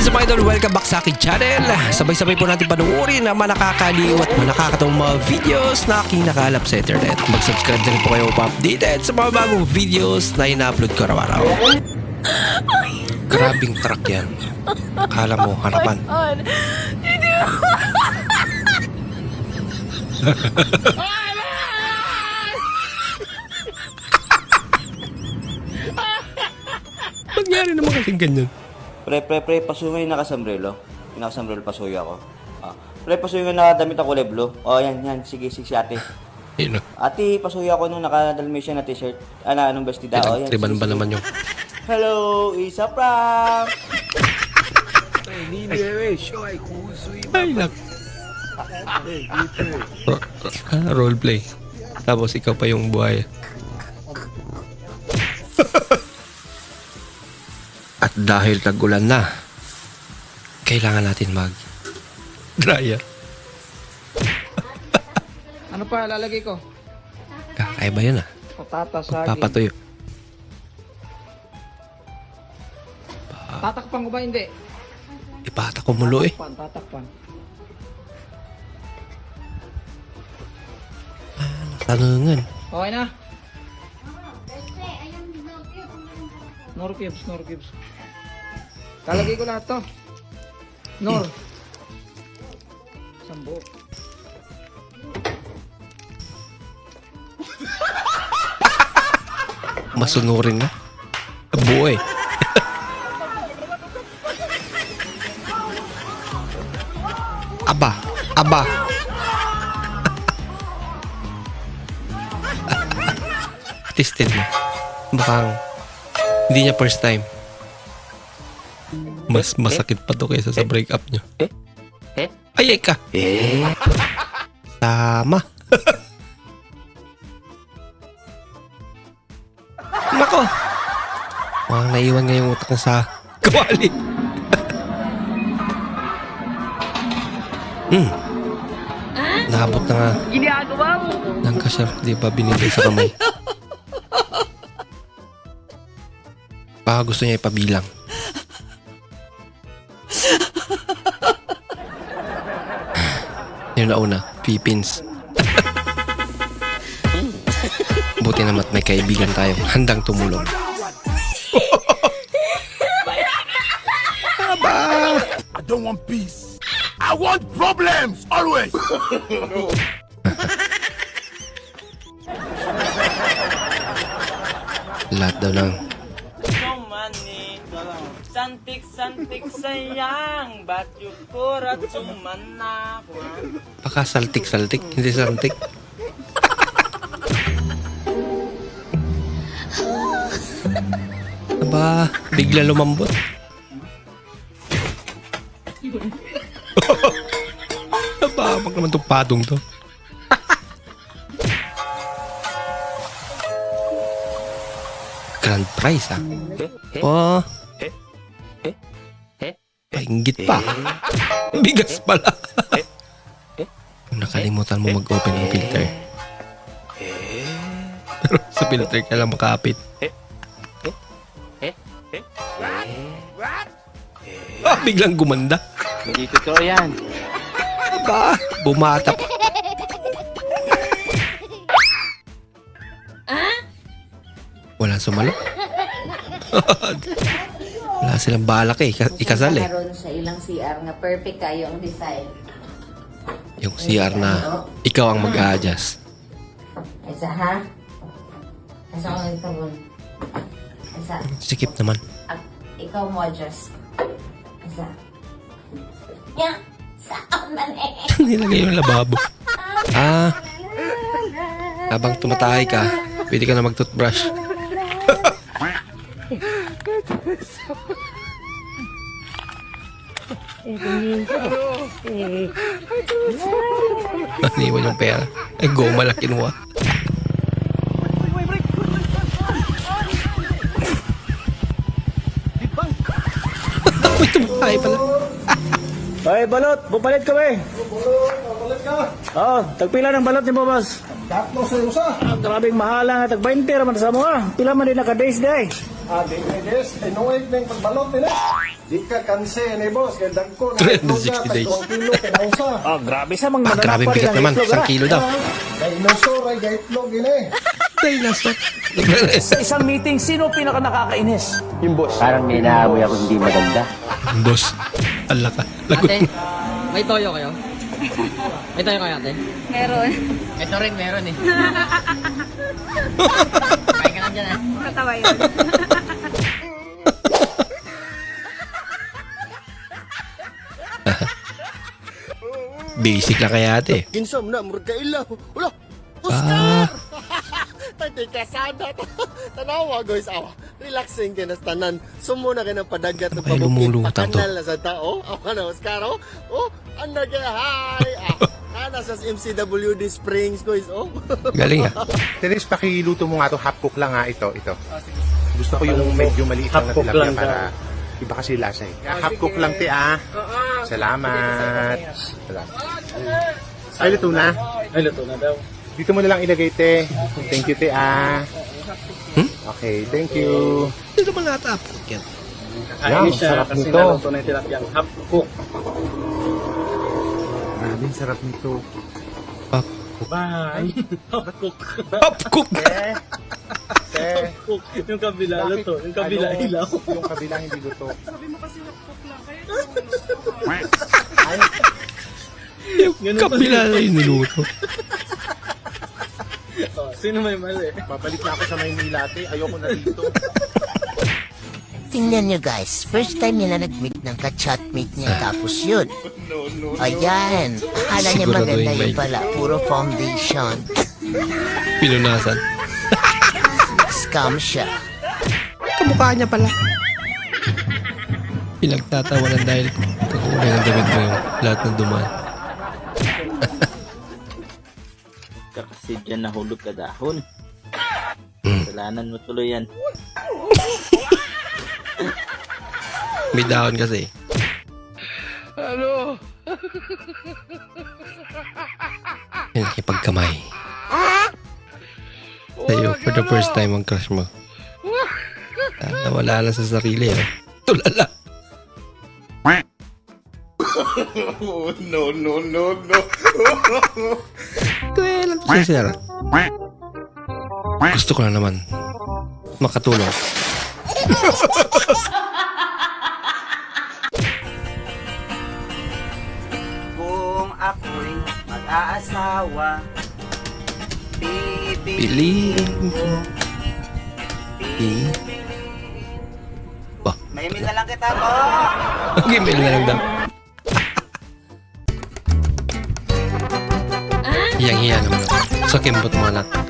Up mga idol? Welcome back sa aking channel. Sabay-sabay po natin panuorin ang mga nakakaliw at mga nakakatawang mga videos na aking nakalap sa internet. Mag-subscribe na rin po kayo pa-updated sa mga bagong videos na ina-upload ko araw-araw. Grabing truck yan. Kala mo, harapan. Nangyari naman kasing ganyan. Pre, pre, pre, pasuyo yung nakasombrelo. Yung nakasombrelo, pasuyo ako. Ah. Pre, pasuyo yung nakadamit ako kulay blue. Oh, yan, yan. Sige, sige, si ate. Ayun o. Ate, pasuyo ako nung nakadalmation na t-shirt. Ano, anong bestida? Oh, yan. Triban sige, ba sige. naman yung... Hello, isa prank! Ay, lak. Ro- ah, roleplay. Tapos ikaw pa yung buhay. At dahil tag-ulan na, kailangan natin mag dryer. Ano pa lalagay ko? Kakaiba yun ah. Patata, saging. Papatuyo. Tatakpan ko ba hindi? Ipata ko mulo eh. Tatakpan, tatakpan. Tanungan. Okay na? Nor cubes, nor cubes. Kalagay ko lahat to. Nor. Sambo. Masunurin na. Buhay. aba. Aba. Tested na. Mukhang hindi niya first time. Mas masakit pa to kaysa sa breakup niyo. Ay, ay ka. Tama. Nako. Mukhang naiwan nga yung utak niya sa kawali. hmm. Naabot na nga. Ginagawa mo. Nang kasya, di ba binigay sa kamay? Baka gusto niya ipabilang. Yung nauna, Philippines. Buti naman may kaibigan tayo. Handang tumulong. I don't want peace. I want problems always. Lahat daw ng Santik santik sayang Batyuk kurat sumana pakasaltik-saltik, hindi saltik. Aba, bigla lumambot. Aba, pag naman itong patong to. Grand prize, ah. Oh. Painggit pa. Bigas pala. Kung nakalimutan mo mag-open ng filter. Pero sa filter ka lang makapit. Ah, biglang gumanda. Hindi totoo yan. Aba, bumata pa. Wala sumalo. Wala silang balak eh. Ika- Ikasal eh. Karon sa ilang CR nga perfect kayo ang design. Yung CR na ikaw ang mag-a-adjust. Isa ha? Isa ko nagtabon. Isa. Sikip naman. Ikaw mo adjust. Isa. Nya! Saan man eh? Nilagay yung lababo. Ah. Habang tumatahay ka, pwede ka na mag-toothbrush. Naniwan yung pera. Ay, goma lang kinuha. Uy, tumatahay pala. Ay, balot, bupalit ka ba eh? Bupalit ka? Oo, tagpila ng balot ni Boss. Tatlo sa usa. Ah, grabing mahala nga, tag 20 raman sa mga. Pila man din naka-days day. Ah, di ka des, inuwag na yung pagbalot din eh. Di ka kanse ni boss, kaya dagko na 360 days. kilo, kinausa. Oh, grabe sa mga Ah, grabe bigat naman. Isang kilo daw. Inusor ay gaitlog yun eh. Dinosaur. Sa isang meeting, sino pinaka nakakainis? Yung boss. Parang may naamoy ako hindi maganda. Boss. Ala ka. Lagot Ate, mo. may toyo kayo? May toyo kayo ate? Meron. Ito rin meron eh. Kain ka lang dyan ah. Katawa yun. Basic lang kaya ate. Kinsam na, murag ka ilaw. Wala, Ah, Tay kasada. Tanawa guys, awa. Relaxing ka na sa tanan. Sumo na ka ng padagat ng Ay, lumulutang to. Pakanal na sa tao. Awa na, Oscar, oh. Oh, under ka, hi. Ah, nana sa MCWD Springs, guys, oh. galing ah. Dennis, pakiluto mo nga to half cook lang ha, ito, ito. Gusto ko yung medyo maliit lang na tilapia para iba kasi lasa eh. Ah, half cook lang te ah. Salamat. Salamat. Ay, luto na. Ay, luto na daw. Dito mo na lang ilagay te. Thank you te ah. Okay, thank you. Ito naman natap. Yan. Yan, sarap nito. na yung tilapiyang half cook. Grabe, sarap nito. Pop. Bye! half cook. Pop cook. Cook. Yung kabila bakit- luto. Yung kabila ano, ilaw. Yung kabila hindi luto. Yung kabila na yung niluto. Oh, sino may mali? Babalik na ako sa Maynila te. Ayoko na dito. Tingnan nyo guys, first time nila nag-meet ng ka-chatmate niya tapos yun. Ayan, akala niya maganda ba yun yun? pala, puro foundation. Pinunasan. Scam siya. Kamukha niya pala. Pinagtatawanan dahil kakulay ng damit mo yung lahat ng dumaan. Kasi dyan nahulog ka dahon. Hmm. Kasalanan mo tuloy yan. May dahon kasi. Ano? Yan, ipagkamay. Sa'yo, for the first time ang crush mo. Ah, nawala na sa sarili, eh. Tulala. Oh, no, no, no, no. Kaya lang to sir. Gusto ko na naman makatulong. Kung ako'y mag-aasawa, Piliin ko. I- May email na lang kita po! Mag-email na lang daw. Hiyang-hiya naman ako. Sa kimbot mo anak.